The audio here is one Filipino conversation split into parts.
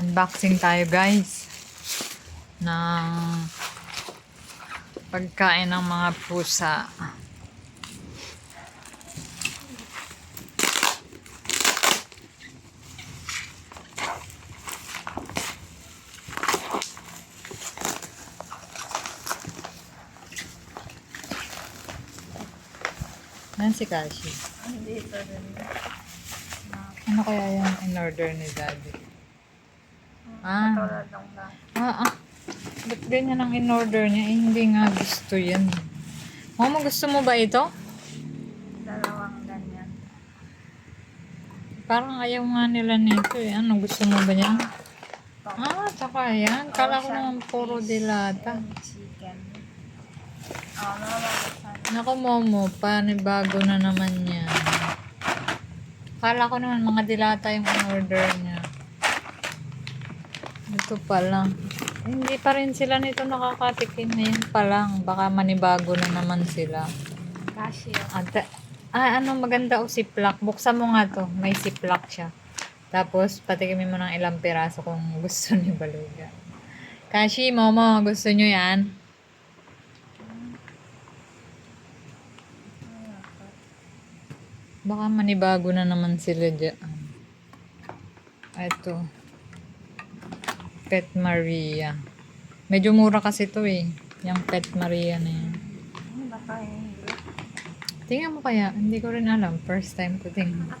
Unboxing tayo guys ng pagkain ng mga pusa. Nan si Kashi. Hindi pa rin. Ano kaya yung in-order ni Daddy? Ah. Katulad ng lang. Ah, ah. Ba't ganyan ang in-order niya? Eh, hindi nga gusto yan. Mama, gusto mo ba ito? Dalawang ganyan. Parang ayaw nga nila nito eh. Ano, gusto mo ba niyan? Ah, tsaka yan. Kala ko naman puro dilata. Chicken. Oh. Naku, Momo, panibago na naman yan. Kala ko naman mga dilata yung in-order niya. Ito pa lang. Hindi pa rin sila nito nakakatikim ngayon pa lang. Baka manibago na naman sila. Cashew. At, ah, ano maganda o siplak. Buksan mo nga to. May siplak siya. Tapos, patikimin mo ng ilang piraso kung gusto ni Baluga. Kashi, Momo, gusto nyo yan? Baka manibago na naman sila dyan. Ito. Pet Maria. Medyo mura kasi to eh. Yung Pet Maria na yan. Tingnan mo kaya. Hindi ko rin alam. First time ko tingnan.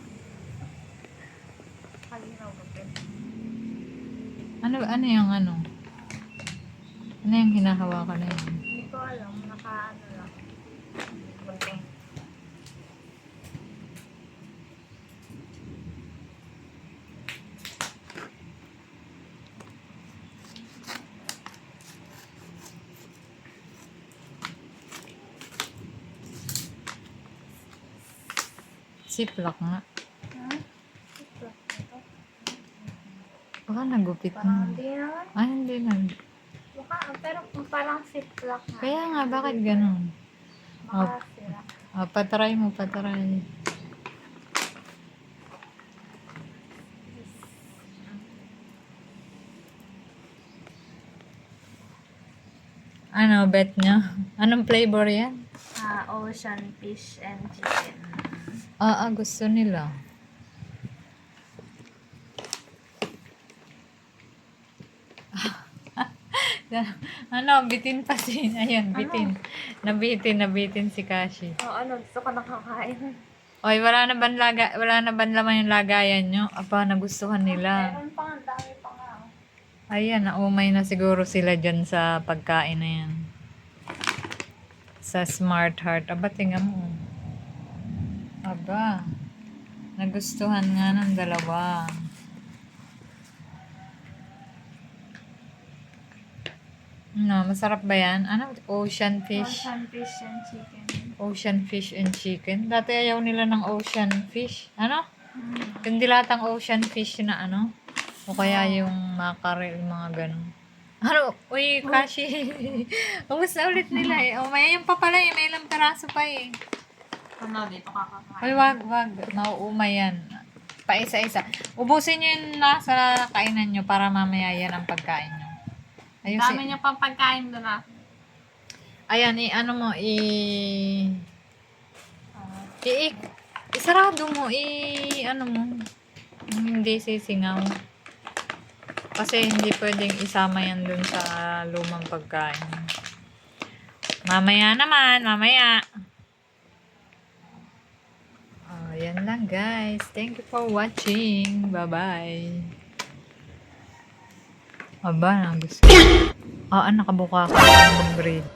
Ano, ano yung ano? Ano yung hinahawakan na yun? Hindi ko alam. Naka Siplak nga. Baka nagupit Parang na. hindi naman. Ay, hindi na. Baka, pero parang ziplock na. Kaya nga, bakit ganun? Baka sila. Ah, patry mo, patry. Ano, bet nyo? Anong flavor yan? Ah, ocean fish and chicken. Ah, ah, gusto nila. ano, bitin pa si, ayan, bitin. Nabitin, nabitin si Kashi. Oh, ano, gusto ko nakakain. Oy, wala na ban laga, wala na ban laman yung lagayan nyo? Apa, nagustuhan nila. Meron pa nga, dami pa nga. oh. Ayan, naumay na siguro sila dyan sa pagkain na yan. Sa Smart Heart. Aba, tingnan mo. Aba, nagustuhan nga ng dalawa. No, masarap ba yan? Ano? Ocean fish. Ocean fish and chicken. Ocean fish and chicken. Dati ayaw nila ng ocean fish. Ano? Hmm. Yung dilatang ocean fish na ano? O kaya yung mackerel, mga ganun. Ano? Uy, Kashi. Ubus na ulit nila eh. O, may yung pa pala eh. May ilang peraso pa eh. Ano, dito kakakain. Uy, wag, wag. Mauumay yan. Pa isa-isa. Ubusin nyo yung nasa kainan nyo para mamaya yan ang pagkain nyo. Ayun, Dami si, niyo pang pagkain doon ah. ayan, i, ano mo, i, i, i, isarado mo, i, ano mo, hindi sisingaw. Kasi hindi pwedeng isama yan dun sa lumang pagkain. Mamaya naman, mamaya. Oh, yan lang guys. Thank you for watching. Bye-bye. Aba, gusto. Ah, nakabuka ka ng breed.